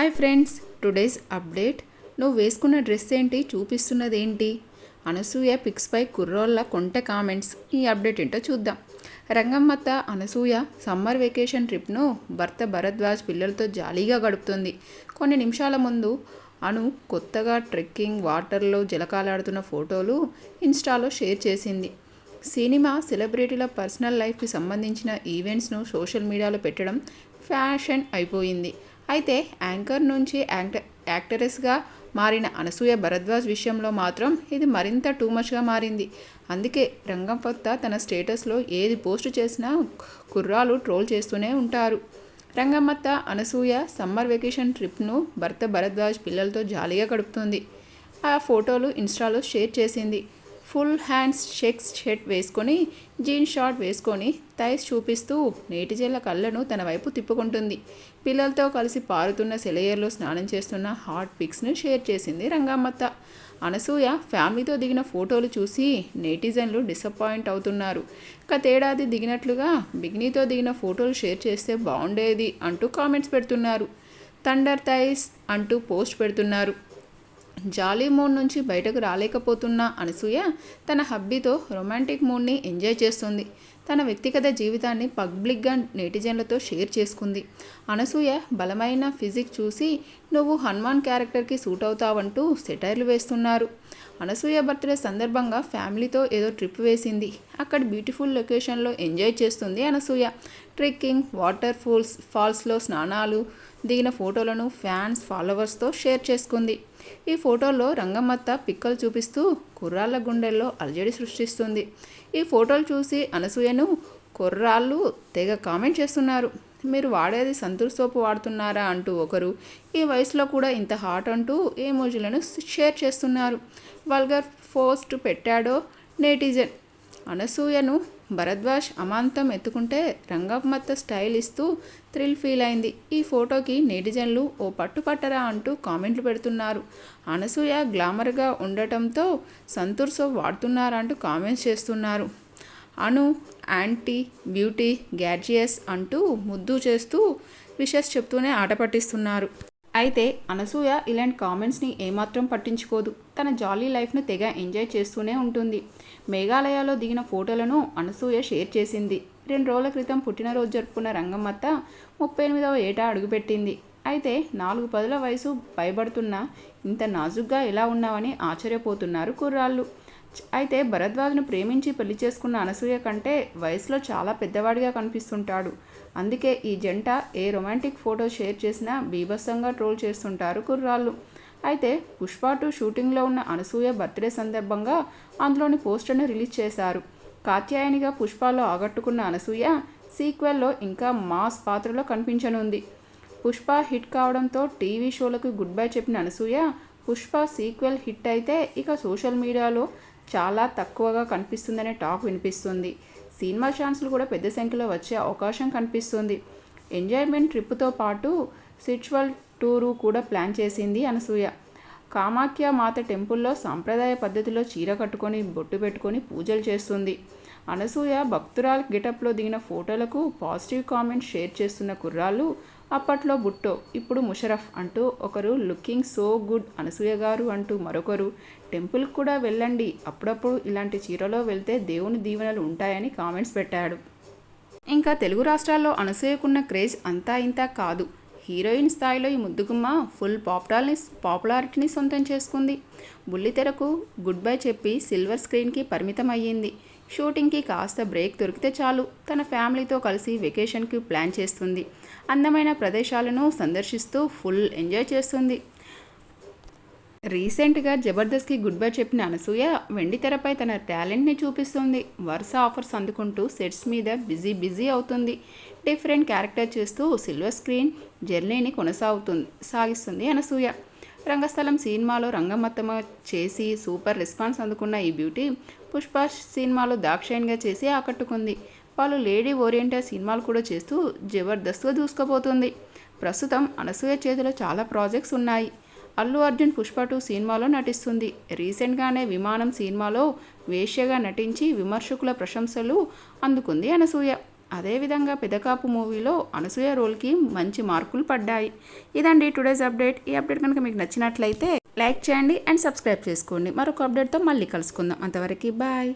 Hi friends today's update నువ్వు వేసుకున్న dress ఏంటి? చూపిస్తున్నది ఏంటి అనసూయ పిక్స్పై కుర్రోళ్ళ కొంట కామెంట్స్ ఈ అప్డేట్ ఏంటో చూద్దాం. రంగమ్మత్త అనసూయ సమ్మర్ వెకేషన్ ట్రిప్ను భర్త భరద్వాజ్ పిల్లలతో జాలీగా గడుపుతుంది. కొన్ని నిమిషాల ముందు అను కొత్తగా ట్రెక్కింగ్ వాటర్లో జలకాలాడుతున్న ఫోటోలు ఇన్స్టాలో షేర్ చేసింది. సినిమా సెలబ్రిటీల పర్సనల్ లైఫ్కి సంబంధించిన ఈవెంట్స్ను సోషల్ మీడియాలో పెట్టడం ఫ్యాషన్ అయిపోయింది. అయితే యాంకర్ నుంచి యాక్ట యాక్టరెస్గా మారిన అనసూయ భరద్వాజ్ విషయంలో మాత్రం ఇది మరింత టూ మచ్గా మారింది. అందుకే రంగంపత్త తన స్టేటస్లో ఏది పోస్ట్ చేసినా కుర్రాలు ట్రోల్ చేస్తూనే ఉంటారు. రంగమ్మత్త అనసూయ సమ్మర్ వెకేషన్ ట్రిప్ను భర్త భరద్వాజ్ పిల్లలతో జాలీగా గడుపుతుంది. ఆ ఫోటోలు ఇన్స్టాలో షేర్ చేసింది. ఫుల్ హ్యాండ్స్ చెక్స్ షర్ట్ వేసుకొని జీన్స్ షార్ట్ వేసుకొని థైస్ చూపిస్తూ నేటిజేళ్ళ కళ్ళను తన వైపు తిప్పుకుంటుంది. పిల్లలతో కలిసి పారుతున్న సెలయర్లో స్నానం చేస్తున్న హాట్ పిక్స్ను షేర్ చేసింది రంగమ్మత్త. అనసూయ ఫ్యామిలీతో దిగిన ఫోటోలు చూసి నెటిజన్లు డిసప్పాయింట్ అవుతున్నారు. గతేడాది దిగినట్లుగా బిగ్నీతో దిగిన ఫోటోలు షేర్ చేస్తే బాగుండేది అంటూ కామెంట్స్ పెడుతున్నారు. థండర్ థైస్ అంటూ పోస్ట్ పెడుతున్నారు. జాలీ మూడ్ నుంచి బయటకు రాలేకపోతున్న అనసూయ తన హబ్బీతో రొమాంటిక్ మూడ్ని ఎంజాయ్ చేస్తుంది. తన వ్యక్తిగత జీవితాన్ని పబ్లిక్గా నెటిజన్లతో షేర్ చేసుకుంది. అనసూయ బలమైన ఫిజిక్ చూసి నువ్వు హనుమాన్ క్యారెక్టర్కి సూట్ అవుతావంటూ సెటైర్లు వేస్తున్నారు. అనసూయ బర్త్డే సందర్భంగా ఫ్యామిలీతో ఏదో ట్రిప్ వేసింది. అక్కడ బ్యూటిఫుల్ లొకేషన్లో ఎంజాయ్ చేస్తుంది అనసూయ. ట్రెక్కింగ్ వాటర్ ఫాల్స్ ఫాల్స్లో స్నానాలు దిగిన ఫోటోలను ఫ్యాన్స్ ఫాలోవర్స్తో షేర్ చేసుకుంది. ఈ ఫోటోలో రంగమ్మత్త పిక్కలు చూపిస్తూ కుర్రాళ్ళ గుండెల్లో అలజడి సృష్టిస్తుంది. ఈ ఫోటోలు చూసి అనసూయను కుర్రాళ్ళు తెగ కామెంట్ చేస్తున్నారు. మీరు వాడేది సంతూర్ సోపు వాడుతున్నారా అంటూ ఒకరు ఈ వయసులో కూడా ఇంత హాట్ అంటూ మోజులను షేర్ చేస్తున్నారు. వల్గర్ పోస్ట్ పెట్టాడో నేటిజన్ అనసూయను భరద్వాజ్ అమాంతం ఎత్తుకుంటే రంగమ్మత్త స్టైల్ ఇస్తూ థ్రిల్ ఫీల్ అయింది. ఈ ఫోటోకి నెటిజన్లు ఓ పట్టుపట్టరా అంటూ కామెంట్లు పెడుతున్నారు. అనసూయ గ్లామర్గా ఉండటంతో సంతూర్ సోప్ వాడుతున్నారా అంటూ కామెంట్స్ చేస్తున్నారు. అను యాంటీ బ్యూటీ గ్యాడ్జియస్ అంటూ ముద్దు చేస్తూ విషెస్ చెప్తూనే ఆట పట్టిస్తున్నారు. అయితే అనసూయ ఇలాంటి కామెంట్స్ని ఏమాత్రం పట్టించుకోదు. తన జాలీ లైఫ్ను తెగ ఎంజాయ్ చేస్తూనే ఉంటుంది. మేఘాలయలో దిగిన ఫోటోలను అనసూయ షేర్ చేసింది. రెండు రోజుల క్రితం పుట్టినరోజు జరుపుకున్న రంగమ్మత్త ముప్పై ఎనిమిదవ ఏటా అడుగుపెట్టింది. అయితే నాలుగు పదుల వయసు భయపడుతున్న ఇంత నాజుగ్గా ఎలా ఉన్నావని ఆశ్చర్యపోతున్నారు కుర్రాళ్ళు. అయితే భరద్వాజను ప్రేమించి పెళ్ళి చేసుకున్న అనసూయ కంటే వయసులో చాలా పెద్దవాడిగా కనిపిస్తుంటాడు. అందుకే ఈ జంట ఏ రొమాంటిక్ ఫోటో షేర్ చేసినా బీభత్సంగా ట్రోల్ చేస్తుంటారు కుర్రాళ్ళు. అయితే పుష్ప టూ షూటింగ్లో ఉన్న అనసూయ బర్త్డే సందర్భంగా అందులోని పోస్టర్ను రిలీజ్ చేశారు. కాత్యాయనిగా పుష్పలో ఆగట్టుకున్న అనసూయ సీక్వెల్లో ఇంకా మాస్ పాత్రలో కనిపించనుంది. పుష్ప హిట్ కావడంతో టీవీ షోలకు గుడ్ బై చెప్పిన అనసూయ పుష్ప సీక్వెల్ హిట్ అయితే ఇక సోషల్ మీడియాలో చాలా తక్కువగా కనిపిస్తుందనే టాక్ వినిపిస్తుంది. సినిమా ఛాన్స్లు కూడా పెద్ద సంఖ్యలో వచ్చే అవకాశం కనిపిస్తుంది. ఎంజాయ్మెంట్ ట్రిప్తో పాటు సిచువల్ టూరు కూడా ప్లాన్ చేసింది అనసూయ. కామాఖ్య మాత టెంపుల్లో సాంప్రదాయ పద్ధతిలో చీర కట్టుకొని బొట్టు పెట్టుకొని పూజలు చేస్తుంది. అనసూయ భక్తురాల్ గెటప్లో దిగిన ఫోటోలకు పాజిటివ్ కామెంట్స్ షేర్ చేస్తున్న కుర్రాళ్ళు అప్పట్లో బుట్టో ఇప్పుడు ముషరఫ్ అంటూ ఒకరు లుకింగ్ సో గుడ్ అనసూయ గారు అంటూ మరొకరు టెంపుల్కి కూడా వెళ్ళండి అప్పుడప్పుడు ఇలాంటి చీరలో వెళ్తే దేవుని దీవెనలు ఉంటాయని కామెంట్స్ పెట్టాడు. ఇంకా తెలుగు రాష్ట్రాల్లో అనసూయకున్న క్రేజ్ అంతా ఇంతా కాదు. హీరోయిన్ స్థాయిలో ఈ ముద్దుగుమ్మ ఫుల్ పాపులార్ని పాపులారిటీని సొంతం చేసుకుంది. బుల్లితెరకు గుడ్ బై చెప్పి సిల్వర్ స్క్రీన్కి పరిమితం అయ్యింది షూటింగ్కి కాస్త బ్రేక్ దొరికితే చాలు. తన ఫ్యామిలీతో కలిసి వెకేషన్కి ప్లాన్ చేస్తుంది. అందమైన ప్రదేశాలను సందర్శిస్తూ ఫుల్ ఎంజాయ్ చేస్తుంది. రీసెంట్గా జబర్దస్త్కి గుడ్ బై చెప్పిన అనసూయ వెండి తెరపై తన టాలెంట్ని చూపిస్తుంది. వరుస ఆఫర్స్ అందుకుంటూ సెట్స్ మీద బిజీ బిజీ అవుతుంది. డిఫరెంట్ క్యారెక్టర్ చేస్తూ సిల్వర్ స్క్రీన్ జర్నీని కొనసాగుతుంది సాగిస్తుంది అనసూయ. రంగస్థలం సినిమాలో రంగమత్తమ చేసి సూపర్ రెస్పాన్స్ అందుకున్న ఈ బ్యూటీ పుష్ప సినిమాలో దాక్షాయణిగా చేసి ఆకట్టుకుంది. వాళ్ళు లేడీ ఓరియంటెడ్ సినిమాలు కూడా చేస్తూ జబర్దస్త్గా దూసుకుపోతుంది. ప్రస్తుతం అనసూయ చేతిలో చాలా ప్రాజెక్ట్స్ ఉన్నాయి. అల్లు అర్జున్ పుష్ప టూ సినిమాలో నటిస్తుంది. రీసెంట్గానే విమానం సినిమాలో వేష్యగా నటించి విమర్శకుల ప్రశంసలు అందుకుంది అనసూయ. అదేవిధంగా పెదకాపు మూవీలో అనసూయ రోల్కి మంచి మార్కులు పడ్డాయి. ఇదండి టుడేస్ అప్డేట్ ఈ అప్డేట్ కనుక మీకు నచ్చినట్లయితే లైక్ చేయండి అండ్ సబ్స్క్రైబ్ చేసుకోండి. మరొక అప్డేట్తో మళ్ళీ కలుసుకుందాం. అంతవరకు బాయ్